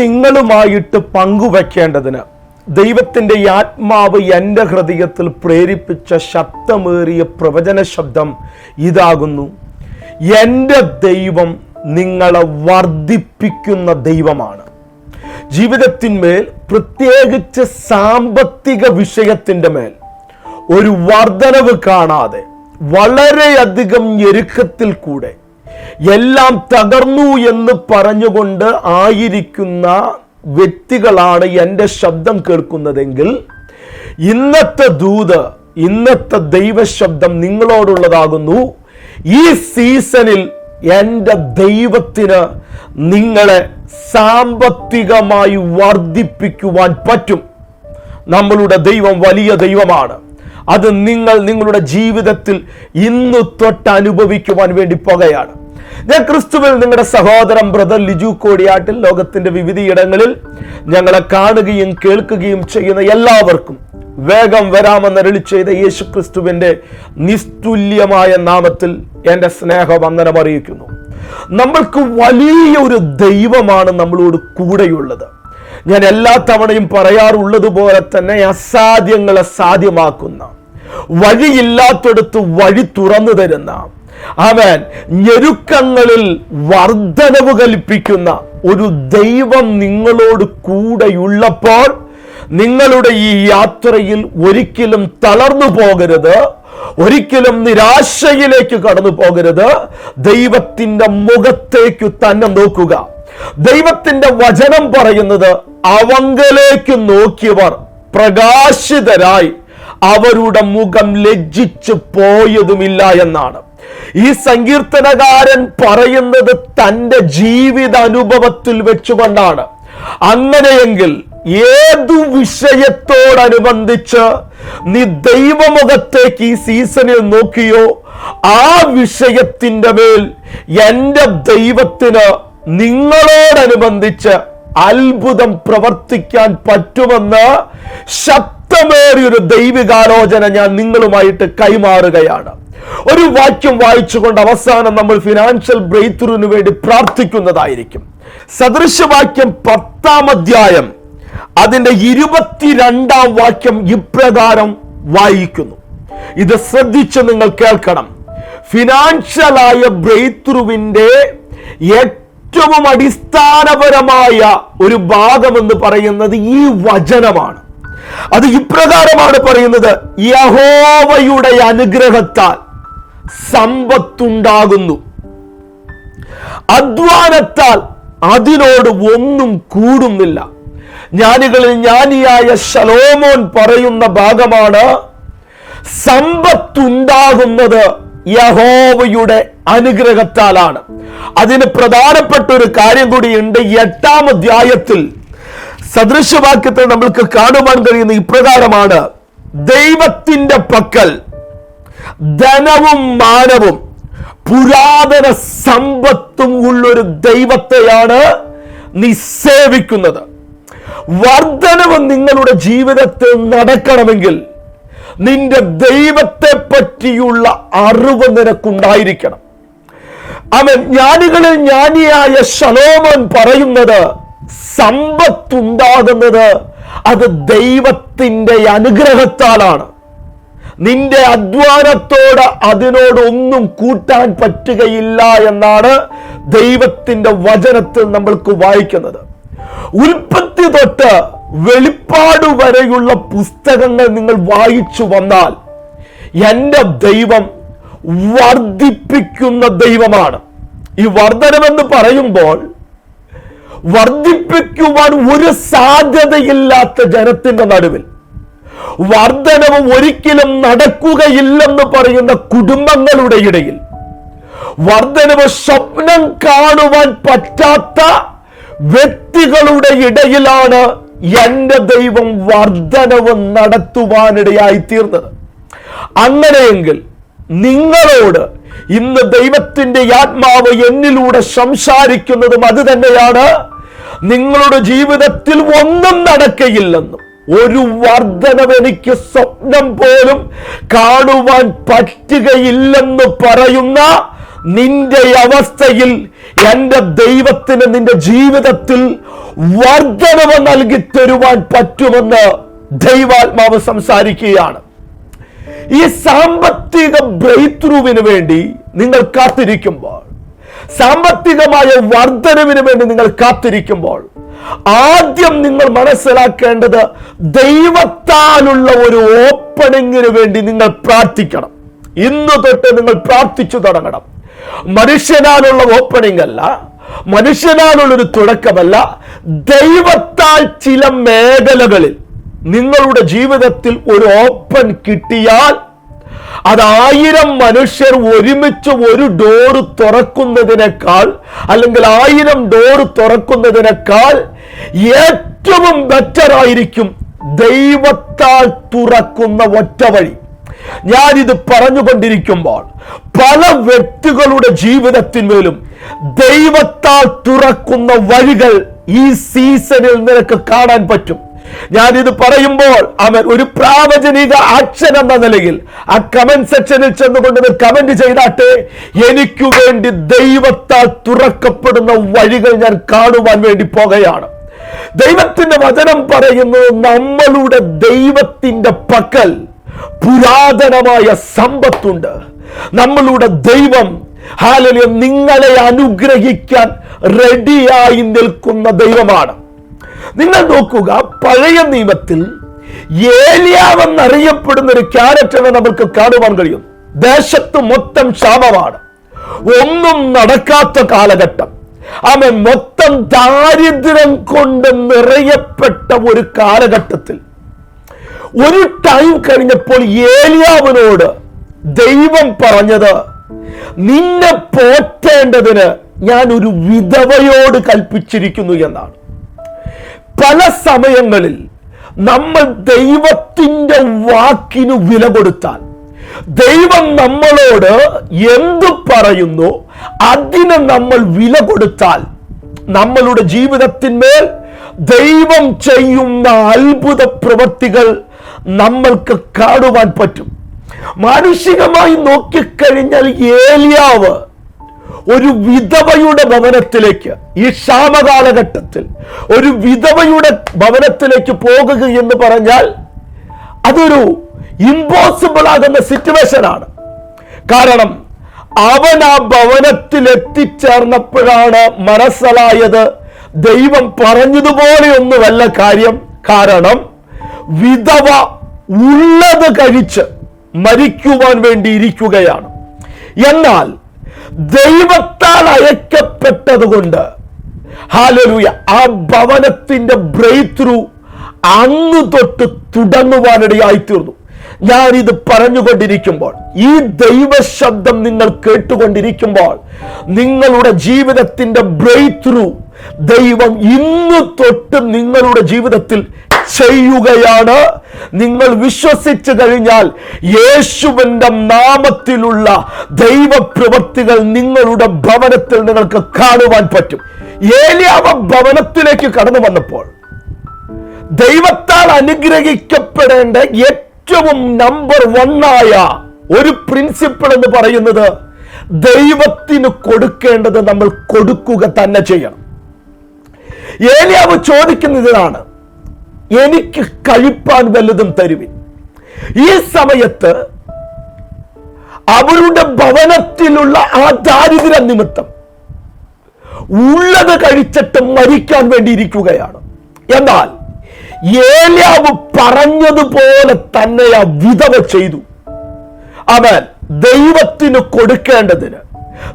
നിങ്ങളുമായിട്ട് പങ്കുവെക്കേണ്ടതിന് ദൈവത്തിന്റെ ഈ ആത്മാവ് എന്റെ ഹൃദയത്തിൽ പ്രേരിപ്പിച്ച ശബ്ദമേറിയ പ്രവചന ശബ്ദം ഇതാകുന്നു. എന്റെ ദൈവം നിങ്ങളെ വർദ്ധിപ്പിക്കുന്ന ദൈവമാണ്. ജീവിതത്തിന്മേൽ പ്രത്യേകിച്ച് സാമ്പത്തിക വിഷയത്തിന്റെ മേൽ ഒരു വർധനവ് കാണാതെ വളരെയധികം ഞെരുക്കത്തിൽ കൂടെ എല്ലാം തകർന്നു എന്ന് പറഞ്ഞുകൊണ്ട് ആയിരിക്കുന്ന വ്യക്തികളാണ് എന്റെ ശബ്ദം കേൾക്കുന്നതെങ്കിൽ ഇന്നത്തെ ദൂത് ഇന്നത്തെ ദൈവശബ്ദം നിങ്ങളോടുള്ളതാകുന്നു. ഈ സീസണിൽ എന്റെ ദൈവത്തിന് നിങ്ങളെ സാമ്പത്തികമായി വർദ്ധിപ്പിക്കുവാൻ പറ്റും. നമ്മളുടെ ദൈവം വലിയ ദൈവമാണ്. അത് നിങ്ങൾ നിങ്ങളുടെ ജീവിതത്തിൽ ഇന്ന് തൊട്ട് അനുഭവിക്കുവാൻ വേണ്ടി പോകുകയാണ് ഞാൻ ക്രിസ്തുവിൽ നിങ്ങളുടെ സഹോദരം ബ്രദർ ലിജു കോടിയാട്ടിൽ ലോകത്തിന്റെ വിവിധയിടങ്ങളിൽ ഞങ്ങളെ കാണുകയും കേൾക്കുകയും ചെയ്യുന്ന എല്ലാവർക്കും വേഗം വരാമെന്ന് അരളി ചെയ്ത യേശു ക്രിസ്തുവിന്റെ നിസ്തുല്യമായ നാമത്തിൽ എന്റെ സ്നേഹവന്ദനം അറിയിക്കുന്നു. നമ്മൾക്ക് വലിയ ഒരു ദൈവമാണ് നമ്മളോട് കൂടെയുള്ളത്. ഞാൻ എല്ലാ തവണയും പറയാറുള്ളത് പോലെ തന്നെ അസാധ്യങ്ങളെ സാധ്യമാക്കുന്ന വഴിയില്ലാത്തടത്ത് വഴി തുറന്നു തരുന്ന അവൻ ഞെരുക്കങ്ങളിൽ വർധനവ് കൽപ്പിക്കുന്ന ഒരു ദൈവം നിങ്ങളോട് കൂടെയുള്ളപ്പോൾ നിങ്ങളുടെ ഈ യാത്രയിൽ ഒരിക്കലും തളർന്നു പോകരുത് ഒരിക്കലും നിരാശയിലേക്ക് കടന്നു പോകരുത്. ദൈവത്തിന്റെ മുഖത്തേക്ക് തന്നെ നോക്കുക. ദൈവത്തിന്റെ വചനം പറയുന്നത് അവങ്കലേക്ക് നോക്കിയവർ പ്രകാശിതരായി അവരുടെ മുഖം ലജ്ജിച്ചു പോയതുമില്ല എന്നാണ്. ഈ സങ്കീർത്തനകാരൻ പറയുന്നത് തന്റെ ജീവിത അനുഭവത്തിൽ വെച്ചുകൊണ്ടാണ്. അങ്ങനെയെങ്കിൽ ഏതു വിഷയത്തോടനുബന്ധിച്ച് നീ ദൈവമുഖത്തേക്ക് ഈ സീസണിൽ നോക്കിയോ ആ വിഷയത്തിന്റെ മേൽ എന്റെ ദൈവത്തിന് നിങ്ങളോടനുബന്ധിച്ച് അത്ഭുതം പ്രവർത്തിക്കാൻ പറ്റുമെന്ന് ശക്തമേറിയൊരു ദൈവികാലോചന ഞാൻ നിങ്ങളുമായിട്ട് കൈമാറുകയാണ്. ഒരു വാക്യം വായിച്ചുകൊണ്ട് അവസാനം നമ്മൾ ഫിനാൻഷ്യൽ ബ്രേക്ക് ത്രൂവിന് വേണ്ടി പ്രാർത്ഥിക്കുന്നതായിരിക്കും. സദൃശവാക്യം പത്താം അധ്യായം അതിന്റെ ഇരുപത്തിരണ്ടാം വാക്യം ഇപ്രകാരം വായിക്കുന്നു. ഇത് ശ്രദ്ധിച്ച് നിങ്ങൾ കേൾക്കണം. ഫിനാൻഷ്യലായ ബ്രേക്ക് ത്രൂവിന്റെ ഏറ്റവും അടിസ്ഥാനപരമായ ഒരു ഭാഗമെന്ന് പറയുന്നത് ഈ വചനമാണ്. അത് ഇപ്രകാരമാണ് പറയുന്നത്. യഹോവയുടെ അനുഗ്രഹത്താൽ സമ്പത്തുണ്ടാകുന്നു. അധ്വാനത്താൽ അതിനോട് ഒന്നും കൂടുന്നില്ല. ജ്ഞാനികളിൽ ജ്ഞാനിയായ ശലോമോൻ പറയുന്ന ഭാഗമാണ് സമ്പത്തുണ്ടാകുന്നത് യഹോവയുടെ അനുഗ്രഹത്താലാണ്. അതിന് പ്രധാനപ്പെട്ട ഒരു കാര്യം കൂടിയുണ്ട് എട്ടാം അധ്യായത്തിൽ സദൃശവാക്യത്തിൽ നമ്മൾക്ക് കാണുവാൻ കഴിയുന്ന ഇപ്രകാരമാണ്. ദൈവത്തിന്റെ പക്കൽ ധനവും മാനവും പുരാതന സമ്പത്തും ഉള്ളൊരു ദൈവത്തെയാണ് നീ സേവിക്കുന്നത്. വർധനവ് നിങ്ങളുടെ ജീവിതത്തിൽ നടക്കണമെങ്കിൽ നിന്റെ ദൈവത്തെ പറ്റിയുള്ള അറിവ് നിനക്കുണ്ടായിരിക്കണം. അവൻ ജ്ഞാനികളിൽ ജ്ഞാനിയായ ശലോമൻ പറയുന്നത് സമ്പത്തുണ്ടാകുന്നത് അത് ദൈവത്തിന്റെ അനുഗ്രഹത്താലാണ്. നിന്റെ അധ്വാനത്തോട് അതിനോടൊന്നും കൂട്ടാൻ പറ്റുകയില്ല എന്നാണ് ദൈവത്തിന്റെ വചനത്തിൽ നമ്മൾക്ക് വായിക്കുന്നത്. ഉൽപ്പത്തി തൊട്ട് വെളിപ്പാട് വരെയുള്ള പുസ്തകങ്ങൾ നിങ്ങൾ വായിച്ചു വന്നാൽ എന്റെ ദൈവം വർദ്ധിപ്പിക്കുന്ന ദൈവമാണ്. ഈ വർധനമെന്ന് പറയുമ്പോൾ വർദ്ധിപ്പിക്കുവാൻ ഒരു സാധ്യതയില്ലാത്ത ജനത്തിന്റെ നടുവിൽ. വർധനവ് ഒരിക്കലും നടക്കുകയില്ലെന്ന് പറയുന്ന കുടുംബങ്ങളുടെ ഇടയിൽ. വർധനവ് സ്വപ്നം കാണുവാൻ പറ്റാത്ത വ്യക്തികളുടെ ഇടയിലാണ് എന്റെ ദൈവം വർധനവ് നടത്തുവാനിടയായി തീർന്നത് അങ്ങനെയെങ്കിൽ നിങ്ങളോട് ഇന്ന് ദൈവത്തിന്റെ ആത്മാവ് എന്നിലൂടെ സംസാരിക്കുന്നതും അത് തന്നെയാണ്. നിങ്ങളുടെ ജീവിതത്തിൽ ഒന്നും നടക്കയില്ലെന്നും ഒരു വർധനവ് എനിക്ക് സ്വപ്നം പോലും കാണുവാൻ പറ്റുകയില്ലെന്ന് പറയുന്ന നിന്റെ അവസ്ഥയിൽ എന്റെ ദൈവത്തിന് നിന്റെ ജീവിതത്തിൽ വർധനവ് നൽകി തരുവാൻ പറ്റുമെന്ന് ദൈവാത്മാവ് സംസാരിക്കുകയാണ്. ഈ സാമ്പത്തിക ബ്രേക്ക് ത്രൂവിന് വേണ്ടി നിങ്ങൾ കാത്തിരിക്കുമ്പോൾ സാമ്പത്തികമായ വർധനവിന് വേണ്ടി നിങ്ങൾ കാത്തിരിക്കുമ്പോൾ ആദ്യം നിങ്ങൾ മനസ്സിലാക്കേണ്ടത് ദൈവത്താലുള്ള ഒരു ഓപ്പണിങ്ങിന് വേണ്ടി നിങ്ങൾ പ്രാർത്ഥിക്കണം. ഇന്ന് തൊട്ട് നിങ്ങൾ പ്രാർത്ഥിച്ചു തുടങ്ങണം. മനുഷ്യനാലുള്ള ഓപ്പണിംഗ് അല്ല മനുഷ്യനാലുള്ളൊരു തുടക്കമല്ല ദൈവത്താൽ ചില മേഖലകളിൽ നിങ്ങളുടെ ജീവിതത്തിൽ ഒരു ഓപ്പൺ കിട്ടിയാൽ അത് ആയിരം മനുഷ്യർ ഒരുമിച്ച് ഒരു ഡോറ് തുറക്കുന്നതിനേക്കാൾ അല്ലെങ്കിൽ ആയിരം ഡോറ് തുറക്കുന്നതിനേക്കാൾ ഏറ്റവും ബെറ്റർ ആയിരിക്കും ദൈവത്താൽ തുറക്കുന്ന ഒറ്റ വഴി. ഞാനിത് പറഞ്ഞുകൊണ്ടിരിക്കുമ്പോൾ പല വ്യക്തികളുടെ ജീവിതത്തിന്മേലും ദൈവത്താൽ തുറക്കുന്ന വഴികൾ ഈ സീസണിൽ നിനക്ക് കാണാൻ പറ്റും. ഞാനിത് പറയുമ്പോൾ അവൻ ഒരു പ്രാവചനിക ആക്ഷൻ എന്ന നിലയിൽ ആ കമന്റ് സെക്ഷനിൽ ചെന്നുകൊണ്ട് കമന്റ് ചെയ്താട്ടെ എനിക്ക് വേണ്ടി ദൈവത്താൽ തുറക്കപ്പെടുന്ന വഴികൾ ഞാൻ കാണുവാൻ വേണ്ടി പോകുകയാണ്. ദൈവത്തിന്റെ വചനം പറയുന്നു നമ്മളുടെ ദൈവത്തിന്റെ പക്കൽ പുരാതനമായ സമ്പത്തുണ്ട്. നമ്മളുടെ ദൈവം ഹാലലിയ നിങ്ങളെ അനുഗ്രഹിക്കാൻ റെഡിയായി നിൽക്കുന്ന ദൈവമാണ്. നിങ്ങൾ നോക്കുക പഴയ നിയമത്തിൽ ഏലിയാവെന്നറിയപ്പെടുന്ന ഒരു ക്യാരക്ടറെ നമുക്ക് കാണുവാൻ കഴിയും. ദേശത്ത് മൊത്തം ക്ഷാമമാണ്. ഒന്നും നടക്കാത്ത കാലഘട്ടം. അവൻ മൊത്തം ദാരിദ്ര്യം കൊണ്ട് നിറയപ്പെട്ട ഒരു കാലഘട്ടത്തിൽ. ഒരു ടൈം കഴിഞ്ഞപ്പോൾ ഏലിയാവിനോട് ദൈവം പറഞ്ഞത് നിന്നെ പോറ്റേണ്ടതിന് ഞാൻ ഒരു വിധവയോട് കൽപ്പിച്ചിരിക്കുന്നു എന്നാണ്. പല സമയങ്ങളിൽ നമ്മൾ ദൈവത്തിന്റെ വാക്കിന് വില കൊടുത്താൽ ദൈവം നമ്മളോട് എന്തു പറയുന്നു അതിന് നമ്മൾ വില കൊടുത്താൽ നമ്മളുടെ ജീവിതത്തിന്മേൽ ദൈവം ചെയ്യുന്ന അത്ഭുത പ്രവൃത്തികൾ നമ്മൾക്ക് കാണുവാൻ പറ്റും. മാനുഷികമായി നോക്കിക്കഴിഞ്ഞാൽ ഏലിയാവ് ഒരു വിധവയുടെ ഭവനത്തിലേക്ക് ഈ ക്ഷാമകാലഘട്ടത്തിൽ ഒരു വിധവയുടെ ഭവനത്തിലേക്ക് പോകുക എന്ന് പറഞ്ഞാൽ അതൊരു ഇമ്പോസിബിൾ ആകുന്ന സിറ്റുവേഷൻ ആണ്. കാരണം അവൻ ആ ഭവനത്തിൽ എത്തിച്ചേർന്നപ്പോഴാണ് മനസ്സിലായത് ദൈവം പറഞ്ഞതുപോലെയൊന്നുമല്ല കാര്യം. കാരണം വിധവ ഉള്ളത് കഴിച്ച് മരിക്കുവാൻ വേണ്ടി ഇരിക്കുകയാണ്. എന്നാൽ ദൈവത്താൽ അയക്കപ്പെട്ടതുകൊണ്ട് ഹാലലൂയ ആ ഭവനത്തിന്റെ ബ്രേക്ക് ത്രൂ അന്ന് തൊട്ട് തുടങ്ങുവാനിടയായി തീർന്നു ഞാനിത് പറഞ്ഞുകൊണ്ടിരിക്കുമ്പോൾ ഈ ദൈവശബ്ദം നിങ്ങൾ കേട്ടുകൊണ്ടിരിക്കുമ്പോൾ നിങ്ങളുടെ ജീവിതത്തിന്റെ ബ്രേക്ക് ത്രൂ ദൈവം ഇന്ന് തൊട്ട് നിങ്ങളുടെ ജീവിതത്തിൽ ചെയ്യുകയാണ്. നിങ്ങൾ വിശ്വസിച്ചു കഴിഞ്ഞാൽ യേശുവിന്റെ നാമത്തിലുള്ള ദൈവപ്രവൃത്തികൾ നിങ്ങളുടെ ഭവനത്തിൽ നിങ്ങൾക്ക് കാണുവാൻ പറ്റും. ഏലിയാവ ഭവനത്തിലേക്ക് കടന്നു വന്നപ്പോൾ ദൈവത്താൽ അനുഗ്രഹിക്കപ്പെടേണ്ട ഏറ്റവും നമ്പർ വണ്ണായ ഒരു പ്രിൻസിപ്പിൾ എന്ന് പറയുന്നത് ദൈവത്തിന് കൊടുക്കേണ്ടത് നമ്മൾ കൊടുക്കുക തന്നെ ചെയ്യണം. ഏലിയാവ് ചോദിക്കുന്നതാണ് എനിക്ക് കഴിപ്പാൻ വല്ലതും തരുവിൻ. ഈ സമയത്ത് അവരുടെ ഭവനത്തിലുള്ള ആ ദാരിദ്ര്യ നിമിത്തം ഉള്ളത് കഴിച്ചിട്ട് മരിക്കാൻ വേണ്ടിയിരിക്കുകയാണ്. എന്നാൽ ഏലിയാവ് പറഞ്ഞതുപോലെ തന്നെ ആ വിധവ ചെയ്തു. അവൻ ദൈവത്തിന് കൊടുക്കേണ്ടതിന്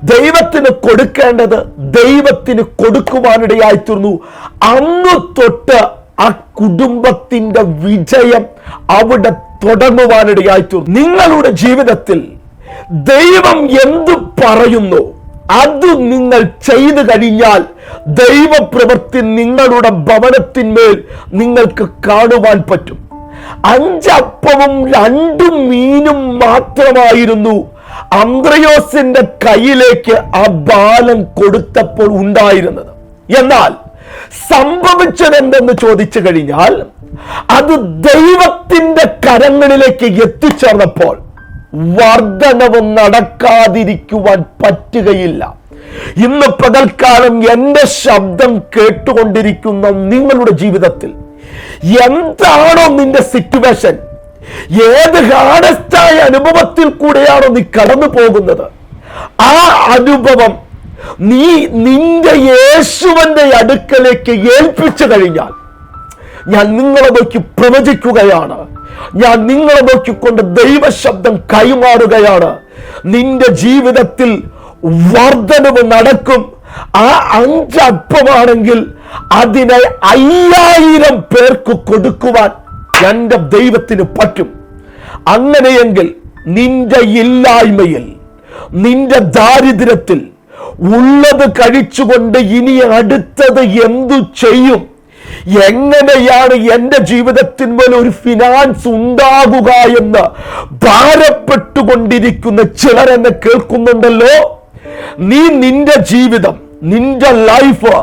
ദൈവത്തിന് കൊടുക്കേണ്ടത് ദൈവത്തിന് കൊടുക്കുവാനിടയായി തീർന്നു അന്ന് തൊട്ട് ആ കുടുംബത്തിന്റെ വിജയം അവിടെ തുടങ്ങുവാനിടയായി തീർന്നു നിങ്ങളുടെ ജീവിതത്തിൽ ദൈവം എന്തു പറയുന്നു അത് നിങ്ങൾ ചെയ്തു കഴിഞ്ഞാൽ ദൈവപ്രവൃത്തി നിങ്ങളുടെ ഭവനത്തിന്മേൽ നിങ്ങൾക്ക് കാണുവാൻ പറ്റും. അഞ്ചപ്പവും രണ്ടും മീനും മാത്രമായിരുന്നു അന്ത്രയോസിന്റെ കയ്യിലേക്ക് ആ ബാലം കൊടുത്തപ്പോൾ ഉണ്ടായിരുന്നത്. എന്നാൽ സംഭവിച്ചത് എന്തെന്ന് ചോദിച്ചു കഴിഞ്ഞാൽ അത് ദൈവത്തിന്റെ കരങ്ങളിലേക്ക് എത്തിച്ചേർന്നപ്പോൾ വർധനവ് നടക്കാതിരിക്കുവാൻ പറ്റുകയില്ല. ഇന്ന് പകൽക്കാലം എന്റെ ശബ്ദം കേട്ടുകൊണ്ടിരിക്കുന്ന നിങ്ങളുടെ ജീവിതത്തിൽ എന്താണോ നിന്റെ സിറ്റുവേഷൻ ഏത് ഹാർഡസ്റ്റായ അനുഭവത്തിൽ കൂടെയാണോ നീ കടന്നു പോകുന്നത് ആ അനുഭവം നീ നിന്റെ യേശുവന്റെ അടുക്കലേക്ക് ഏൽപ്പിച്ചു കഴിഞ്ഞാൽ ഞാൻ നിങ്ങളെ നോക്കി പ്രവചിക്കുകയാണ്. ഞാൻ നിങ്ങളെ നോക്കിക്കൊണ്ട് ദൈവശബ്ദം കൈമാറുകയാണ്. നിന്റെ ജീവിതത്തിൽ വർധനവ് നടക്കും. ആ അഞ്ചപ്പമാണെങ്കിൽ അതിനെ അയ്യായിരം പേർക്ക് കൊടുക്കുവാൻ എന്റെ ദൈവത്തിന് പറ്റും. അങ്ങനെയെങ്കിൽ നിന്റെ ഇല്ലായ്മയിൽ നിന്റെ ദാരിദ്ര്യത്തിൽ ഉള്ളത് കഴിച്ചുകൊണ്ട് ഇനി അടുത്തത് എന്തു ചെയ്യും? എങ്ങനെയാണ് എന്റെ ജീവിതത്തിന്മേൽ ഒരു ഫിനാൻസ് ഉണ്ടാകുക എന്ന് ഭാരപ്പെട്ടുകൊണ്ടിരിക്കുന്ന ചിലർ എന്നെ കേൾക്കുന്നുണ്ടല്ലോ? നീ നിന്റെ ജീവിതം നിന്റെ ലൈഫ്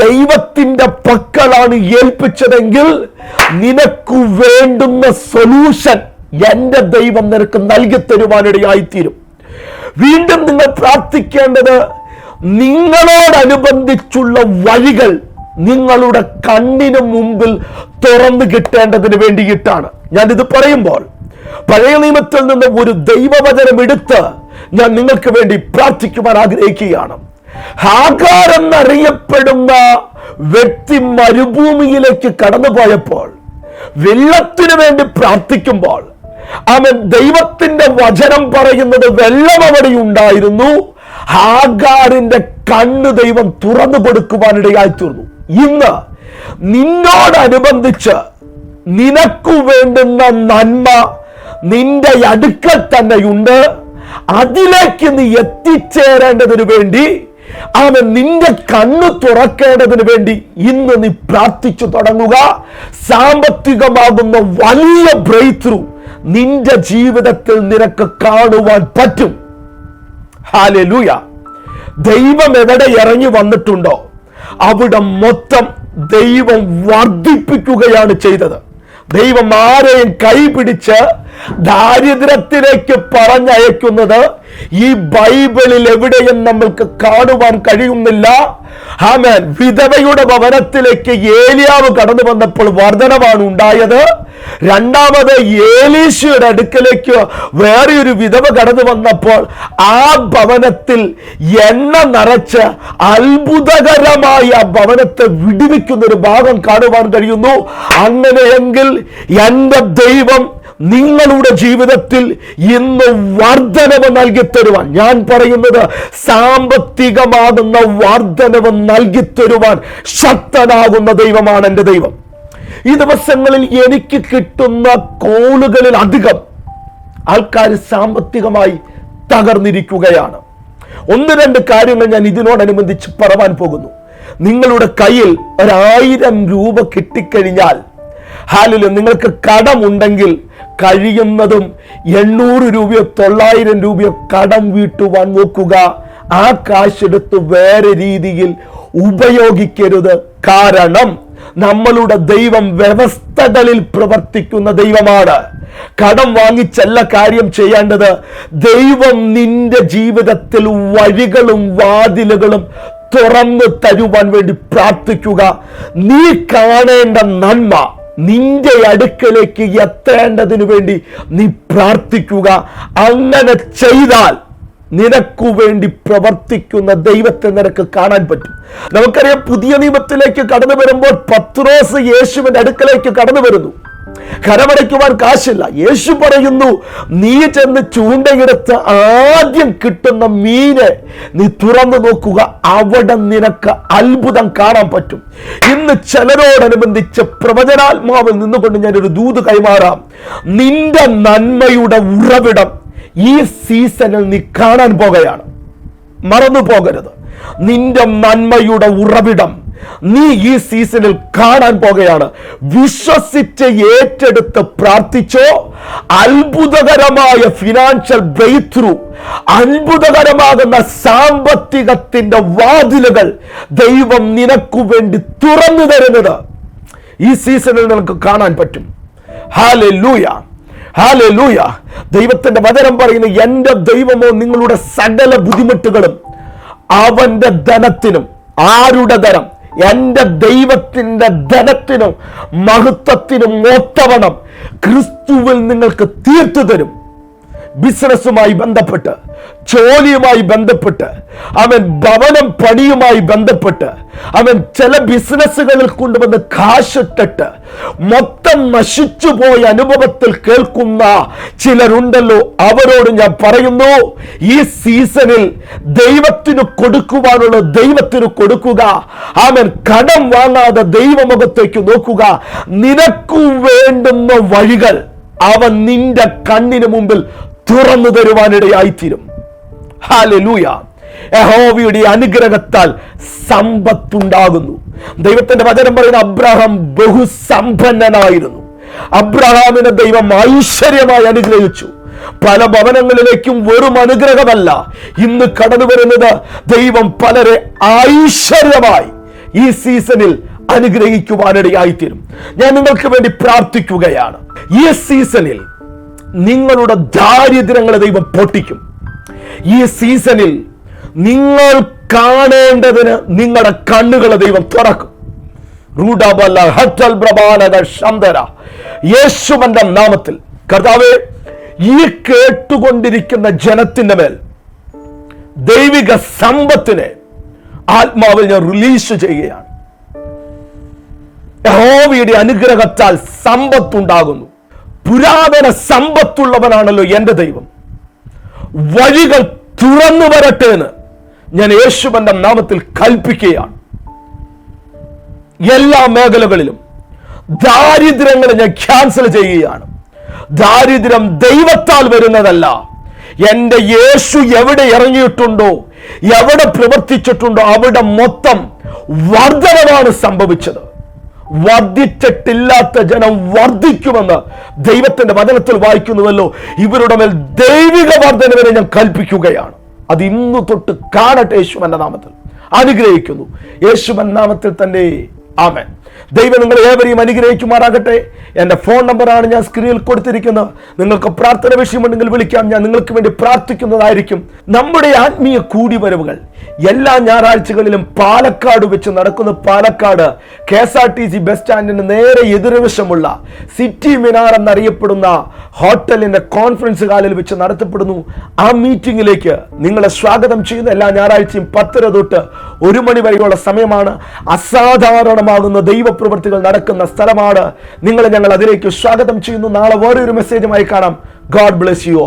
ദൈവത്തിന്റെ പക്കളാണ് ഏൽപ്പിച്ചതെങ്കിൽ നിനക്കു വേണ്ടുന്ന സൊല്യൂഷൻ എന്റെ ദൈവം നിനക്ക് നൽകി തരുവാനിടയായിത്തീരും വീണ്ടും നിങ്ങൾ പ്രാർത്ഥിക്കേണ്ടത് നിങ്ങളോടനുബന്ധിച്ചുള്ള വഴികൾ നിങ്ങളുടെ കണ്ണിന് മുമ്പിൽ തുറന്നു കിട്ടേണ്ടതിന് വേണ്ടിയിട്ടാണ്. ഞാൻ ഇത് പറയുമ്പോൾ പഴയ നിയമത്തിൽ നിന്ന് ഒരു ദൈവവചനം എടുത്ത് ഞാൻ നിങ്ങൾക്ക് വേണ്ടി പ്രാർത്ഥിക്കുവാൻ ആഗ്രഹിക്കുകയാണ്. ഹാഗാർ എന്നറിയപ്പെടുന്ന വ്യക്തി മരുഭൂമിയിലേക്ക് കടന്നുപോയപ്പോൾ വെള്ളത്തിനു വേണ്ടി പ്രാർത്ഥിക്കുമ്പോൾ അവൻ ദൈവത്തിന്റെ വചനം പറയുന്നത് വെള്ളം അവിടെ ഉണ്ടായിരുന്നു. ഹാഗാറിന്റെ കണ്ണ് ദൈവം തുറന്നു കൊടുക്കുവാൻ കൊടുക്കുവാനിടയായി തീർന്നു. ഇന്ന് നിന്നോടനുബന്ധിച്ച് നിനക്കു വേണ്ടുന്ന നന്മ നിന്റെ അടുക്കൽ തന്നെയുണ്ട്. അതിലേക്ക് നീ എത്തിച്ചേരേണ്ടതിനു വേണ്ടി അവൻ നിന്റെ കണ്ണു തുറക്കേണ്ടതിന് വേണ്ടി ഇന്ന് നീ പ്രാർത്ഥിച്ചു തുടങ്ങുക. സാമ്പത്തികമാകുന്ന വലിയ ബ്രേക്ക് ത്രൂ നിന്റെ ജീവിതത്തിൽ നിനക്ക് കാണുവാൻ പറ്റും. ഹാലലൂയ. ദൈവം എവിടെ ഇറങ്ങി വന്നിട്ടുണ്ടോ അവിടെ മൊത്തം ദൈവം വർദ്ധിപ്പിക്കുകയാണ് ചെയ്തത്. ദൈവം ആരെയും കൈപിടിച്ച് ദാരിദ്ര്യത്തിലേക്ക് പറഞ്ഞയക്കുന്നത് ഈ ബൈബിളിൽ എവിടെയും നമ്മൾക്ക് കാണുവാൻ കഴിയുന്നില്ല. ആമേൻ. വിധവയുടെ ഭവനത്തിലേക്ക് ഏലിയാവ് കടന്നു വന്നപ്പോൾ വർധനമാണ് ഉണ്ടായത്. രണ്ടാമത് ഏലീശയുടെ അടുക്കലേക്ക് വേറെ ഒരു വിധവ കടന്നു വന്നപ്പോൾ ആ ഭവനത്തിൽ എണ്ണ നിറച്ച് അത്ഭുതകരമായി ആ ഭവനത്തെ വിടുവിക്കുന്ന ഒരു ഭാഗം കാണുവാൻ കഴിയുന്നു. അങ്ങനെയെങ്കിൽ എന്റെ ദൈവം നിങ്ങളുടെ ജീവിതത്തിൽ ഇന്ന് വർധനവ് നൽകി തരുവാൻ ഞാൻ പറയുന്നത് സാമ്പത്തികമാകുന്ന വർധനവ് നൽകി തരുവാൻ ശക്തനാകുന്ന ദൈവമാണ് എന്റെ ദൈവം. ഈ ദിവസങ്ങളിൽ എനിക്ക് കിട്ടുന്ന കോളുകളിൽ അധികം ആൾക്കാർ സാമ്പത്തികമായി തകർന്നിരിക്കുകയാണ്. ഒന്ന് രണ്ട് കാര്യങ്ങൾ ഞാൻ ഇതിനോടനുബന്ധിച്ച് പറവാൻ പോകുന്നു. നിങ്ങളുടെ കയ്യിൽ ഒരായിരം രൂപ കിട്ടിക്കഴിഞ്ഞാൽ ഹാലിൽ നിങ്ങൾക്ക് കടമുണ്ടെങ്കിൽ കഴിയുന്നതും എണ്ണൂറ് രൂപയോ തൊള്ളായിരം രൂപയോ കടം വീട്ടുവാൻ നോക്കുക ആ കാശെടുത്ത് വേറെ രീതിയിൽ ഉപയോഗിക്കരുത്. കാരണം നമ്മളുടെ ദൈവം വ്യവസ്ഥകളിൽ പ്രവർത്തിക്കുന്ന ദൈവമാണ്. കടം വാങ്ങിച്ചല്ല കാര്യം ചെയ്യേണ്ടത്. ദൈവം നിന്റെ ജീവിതത്തിൽ വഴികളും വാതിലുകളും തുറന്നു തരുവാൻ വേണ്ടി പ്രാർത്ഥിക്കുക. നീ കാണേണ്ട നന്മ നിന്റെ അടുക്കലേക്ക് എത്തേണ്ടതിനു വേണ്ടി നീ പ്രാർത്ഥിക്കുക. അങ്ങനെ ചെയ്താൽ നിനക്കു വേണ്ടി പ്രവർത്തിക്കുന്ന ദൈവത്തെ നിനക്ക് കാണാൻ പറ്റും. നമുക്കറിയാം പുതിയ നിയമത്തിലേക്ക് കടന്നു വരുമ്പോൾ പത്രോസ് യേശുവിന്റെ അടുക്കലേക്ക് കടന്നു വരുന്നു. കരമടയ്ക്കുവാൻ കാശില്ല. യേശു പറയുന്നു നീ ചെന്ന് ചൂണ്ടയെടുത്ത് ആദ്യം കിട്ടുന്ന മീനെ നീ തുറന്നു നോക്കുക. അവിടെ നിനക്ക് അത്ഭുതം കാണാൻ പറ്റും. ഇന്ന് ചിലരോടനുബന്ധിച്ച് പ്രവചനാത്മാവിൽ നിന്നുകൊണ്ട് ഞാൻ ഒരു ദൂത് കൈമാറാം. നിന്റെ നന്മയുടെ ഉറവിടം ഈ സീസണിൽ നീ കാണാൻ പോകുകയാണ് മറന്നു പോകരുത് നിന്റെ നന്മയുടെ ഉറവിടം നീ ഈ സീസണിൽ കാണാൻ പോകുകയാണ്. വിശ്വസിച്ച് ഏറ്റെടുത്ത് പ്രാർത്ഥിച്ചോ? അത്ഭുതകരമായ ഫിനാൻഷ്യൽ ബ്രേക്ക് ത്രൂ അത്ഭുതകരമാകുന്ന സാമ്പത്തികത്തിന്റെ വാതിലുകൾ ദൈവം നിനക്കു വേണ്ടി തുറന്നു തരുന്നത്. ഈ സീസണിൽ നിനക്ക് കാണാൻ പറ്റും. ഹാലെ ലൂയ ഹാലൂയ ദൈവത്തിന്റെ വചനം പറയുന്ന എന്റെ ദൈവമോ നിങ്ങളുടെ സകല ബുദ്ധിമുട്ടുകളും അവന്റെ ധനത്തിനും ആരുടെ ധനം എന്റെ ദൈവത്തിന്റെ ധനത്തിനും മഹത്വത്തിനും ഒത്തവണം ക്രിസ്തുവിൽ നിങ്ങൾക്ക് തീർത്തു തരും. ബിസിനസ്സുമായി ബന്ധപ്പെട്ട് ജോലിയുമായി ബന്ധപ്പെട്ട് അവൻ ഭവനം പണിയുമായി ബന്ധപ്പെട്ട് അവൻ ചില ബിസിനസ്സുകളിൽ കൊണ്ടുവന്ന് കാശിട്ടിട്ട് മൊത്തം നശിച്ചു പോയ അനുഭവത്തിൽ കേൾക്കുന്ന ചിലരുണ്ടല്ലോ. അവരോട് ഞാൻ പറയുന്നു ഈ സീസണിൽ ദൈവത്തിന് കൊടുക്കുവാനുള്ള ദൈവത്തിന് കൊടുക്കുക. അവൻ കടം വാങ്ങാതെ ദൈവമുഖത്തേക്ക് നോക്കുക. നിനക്കു വേണ്ടുന്ന വഴികൾ അവൻ നിന്റെ കണ്ണിന് മുമ്പിൽ തുറന്നു തരുവാനിടയായിത്തീരും. ഹാലൂയ യഹോവയുടെ അനുഗ്രഹത്താൽ സമ്പത്തുണ്ടാകുന്നു. ദൈവത്തിന്റെ വചനം പറയുന്ന അബ്രഹാം ബഹുസമ്പന്നനായിരുന്നു. അബ്രഹാമിനെ ദൈവം ഐശ്വര്യമായി അനുഗ്രഹിച്ചു. പല ഭവനങ്ങളിലേക്കും വെറും അനുഗ്രഹമല്ല. ഇന്ന് കടന്നു വരുന്നത് ദൈവം പലരെ ഐശ്വര്യമായി ഈ സീസണിൽ അനുഗ്രഹിക്കുവാനിടയായിത്തീരും. ഞാൻ നിങ്ങൾക്ക് വേണ്ടി പ്രാർത്ഥിക്കുകയാണ്. ഈ സീസണിൽ നിങ്ങളുടെ ദാരിദ്ര്യങ്ങളെ ദൈവം പൊട്ടിക്കും. ഈ സീസണിൽ നിങ്ങൾ കാണേണ്ടതിന് നിങ്ങളുടെ കണ്ണുകളെ ദൈവം തുറക്കും. യേശുവന്റെ നാമത്തിൽ. കർത്താവ് ഈ കേട്ടുകൊണ്ടിരിക്കുന്ന ജനത്തിന്റെ മേൽ ദൈവിക സമ്പത്തിനെ ആത്മാവിൽ ഞാൻ റിലീസ് ചെയ്യുകയാണ്. യഹോവയുടെ അനുഗ്രഹത്താൽ സമ്പത്തുണ്ടാകുന്നു. പുരാതന സമ്പത്തുള്ളവനാണല്ലോ എന്റെ ദൈവം. വഴികൾ തുറന്നു വരട്ടെ എന്ന് ഞാൻ യേശുവന്റെ നാമത്തിൽ കൽപ്പിക്കുകയാണ്. എല്ലാ മേഖലകളിലും ദാരിദ്ര്യങ്ങളെ ഞാൻ ക്യാൻസൽ ചെയ്യുകയാണ്. ദാരിദ്ര്യം ദൈവത്താൽ വരുന്നതല്ല. എന്റെ യേശു എവിടെ ഇറങ്ങിയിട്ടുണ്ടോ എവിടെ പ്രവർത്തിച്ചിട്ടുണ്ടോ അവിടെ മൊത്തം വർധനമാണ് സംഭവിച്ചത്. വർദ്ധിച്ചിട്ടില്ലാത്ത ജനം വർദ്ധിക്കുമെന്ന് ദൈവത്തിന്റെ വചനത്തിൽ വായിക്കുന്നുവല്ലോ ഇവരുടെ മേൽ ദൈവിക വർധനവിനെ ഞാൻ കൽപ്പിക്കുകയാണ്. അത് ഇന്ന് തൊട്ട് കാണട്ടെ യേശുവന്റെ നാമത്തിൽ. അനുഗ്രഹിക്കുന്നു. യേശുവൻ നാമത്തിൽ തന്നെ. ആമൻ. ദൈവം നിങ്ങൾ ഏവരെയും അനുഗ്രഹിക്കുമാറാകട്ടെ. എന്റെ ഫോൺ നമ്പറാണ് ഞാൻ സ്ക്രീനിൽ കൊടുത്തിരിക്കുന്നത്. നിങ്ങൾക്ക് പ്രാർത്ഥന വിഷയമുണ്ടെങ്കിൽ വിളിക്കാം. ഞാൻ നിങ്ങൾക്ക് വേണ്ടി പ്രാർത്ഥിക്കുന്നതായിരിക്കും നമ്മുടെ ആത്മീയ കൂടിവരവുകൾ. എല്ലാ ഞായറാഴ്ചകളിലും പാലക്കാട് വെച്ച് നടക്കുന്ന Palakkad K S R T C bus സ്റ്റാൻഡിന് നേരെ എതിർവശമുള്ള സിറ്റി മിനാർ എന്നറിയപ്പെടുന്ന ഹോട്ടലിന്റെ കോൺഫറൻസ് ഹാളിൽ വെച്ച് നടത്തപ്പെടുന്നു. ആ മീറ്റിംഗിലേക്ക് നിങ്ങളെ സ്വാഗതം ചെയ്യുന്ന എല്ലാ ഞായറാഴ്ചയും പത്തര തൊട്ട് ഒരു മണി വരെയുള്ള സമയമാണ്. അസാധാരണമാകുന്ന ദൈവപ്രവൃത്തികൾ നടക്കുന്ന സ്ഥലമാണ്. നിങ്ങളെ ഞങ്ങൾ അതിലേക്ക് സ്വാഗതം ചെയ്യുന്നു. നാളെ വേറൊരു മെസ്സേജുമായി കാണാം. God bless you